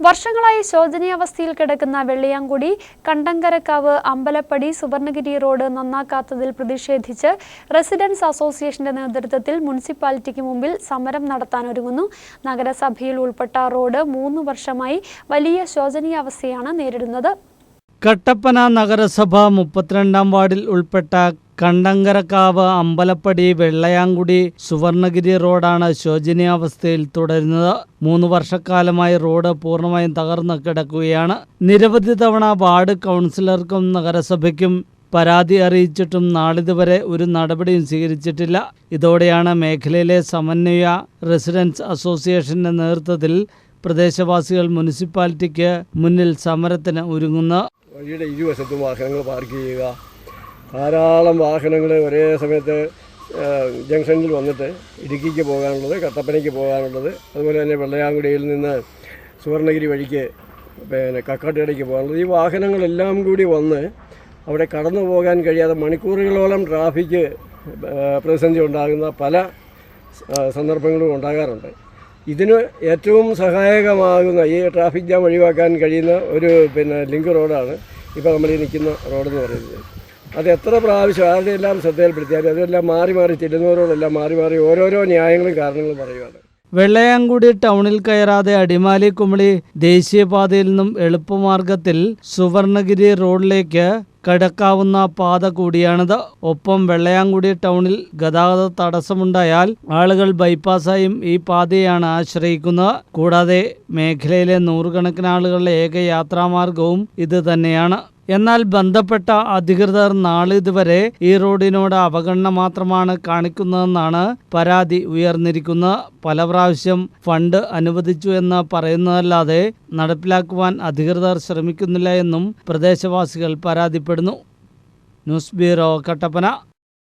വർഷങ്ങളായി ശോചനീയാവസ്ഥയിൽ കിടക്കുന്ന വെള്ളിയാങ്കുടി കണ്ടങ്കരക്കാവ് അമ്പലപ്പടി സുവർണഗിരി റോഡ് നന്നാക്കാത്തതിൽ പ്രതിഷേധിച്ച് റെസിഡൻസ് അസോസിയേഷന്റെ നേതൃത്വത്തിൽ മുനിസിപ്പാലിറ്റിക്ക് മുമ്പിൽ സമരം നടത്താനൊരുങ്ങുന്നു നഗരസഭയിൽ ഉൾപ്പെട്ട റോഡ് മൂന്ന് വർഷമായി വലിയ ശോചനീയാവസ്ഥയാണ് നേരിടുന്നത്. കട്ടപ്പന നഗരസഭ മുപ്പത്തിരണ്ടാം വാർഡിൽ ഉൾപ്പെട്ട കണ്ടങ്കരക്കാവ് അമ്പലപ്പടി വെള്ളയാങ്കുടി സുവർണഗിരി റോഡാണ് ശോചനീയാവസ്ഥയിൽ തുടരുന്നത്. മൂന്ന് വർഷക്കാലമായി റോഡ് പൂർണമായും തകർന്നു കിടക്കുകയാണ്. നിരവധി തവണ വാർഡ് കൗൺസിലർക്കും നഗരസഭയ്ക്കും പരാതി അറിയിച്ചിട്ടും നാളിതുവരെ ഒരു നടപടിയും സ്വീകരിച്ചിട്ടില്ല. ഇതോടെയാണ് മേഖലയിലെ സമന്വയ റെസിഡൻസ് അസോസിയേഷന്റെ നേതൃത്വത്തിൽ പ്രദേശവാസികൾ മുനിസിപ്പാലിറ്റിക്ക് മുന്നിൽ സമരത്തിന് ഒരുങ്ങുന്നത്. വഴിയുടെ ഇരുവശത്തും വാഹനങ്ങൾ പാർക്ക് ചെയ്യുക ധാരാളം വാഹനങ്ങൾ ഒരേ സമയത്ത് ജംഗ്ഷനിൽ വന്നിട്ട് ഇടുക്കിക്ക് പോകാനുള്ളത് കട്ടപ്പനയ്ക്ക് പോകാനുള്ളത് അതുപോലെ തന്നെ വെള്ളയാങ്കുടിയിൽ നിന്ന് സുവർണഗിരി വഴിക്ക് പിന്നെ കക്കാട്ടുകടയ്ക്ക് പോകാനുള്ളത്. ഈ വാഹനങ്ങളെല്ലാം കൂടി വന്ന് അവിടെ കടന്നു പോകാൻ കഴിയാതെ മണിക്കൂറുകളോളം ട്രാഫിക്ക് പ്രതിസന്ധി ഉണ്ടാകുന്ന പല സന്ദർഭങ്ങളും ഉണ്ടാകാറുണ്ട്. ഇതിന് ഏറ്റവും സഹായകമാകുന്ന ഈ ട്രാഫിക് ജാം ഒഴിവാക്കാൻ കഴിയുന്ന ഒരു പിന്നെ ലിങ്ക് റോഡാണ് ഇപ്പോൾ നമ്മൾ ഈ നിൽക്കുന്ന റോഡെന്ന് പറയുന്നത്. അത് എത്ര പ്രാവശ്യം ആരുടെ എല്ലാം ശ്രദ്ധയിൽപ്പെടുത്തിയാലും അതെല്ലാം മാറി മാറി ചെല്ലുന്നവരോടെല്ലാം മാറി മാറി ഓരോരോ ന്യായങ്ങളും കാരണങ്ങളും പറയുകയാണ് വെള്ളയാങ്കുടി ടൗണിൽ കയറാതെ അടിമാലി കുമളി ദേശീയപാതയിൽ നിന്നും എളുപ്പമാർഗത്തിൽ സുവർണഗിരി റോഡിലേക്ക് കടക്കാവുന്ന പാത കൂടിയാണിത്. ഒപ്പം വെള്ളയാങ്കുടി ടൗണിൽ ഗതാഗത തടസ്സമുണ്ടായാൽ ആളുകൾ ബൈപ്പാസായും ഈ പാതയാണ് ആശ്രയിക്കുന്നത്. കൂടാതെ മേഖലയിലെ നൂറുകണക്കിന് ആളുകളുടെ ഏക യാത്രാമാർഗവും ഇത് തന്നെയാണ്. എന്നാൽ ബന്ധപ്പെട്ട അധികൃതർ നാളിതുവരെ ഈ റോഡിനോട് അവഗണന മാത്രമാണ് കാണിക്കുന്നതെന്നാണ് പരാതി ഉയർന്നിരിക്കുന്നത്. പല പ്രാവശ്യം ഫണ്ട് അനുവദിച്ചു എന്ന് പറയുന്നതല്ലാതെ നടപ്പിലാക്കുവാൻ അധികൃതർ ശ്രമിക്കുന്നില്ല എന്നും പ്രദേശവാസികൾ പരാതിപ്പെടുന്നു. News bureau Kattappana.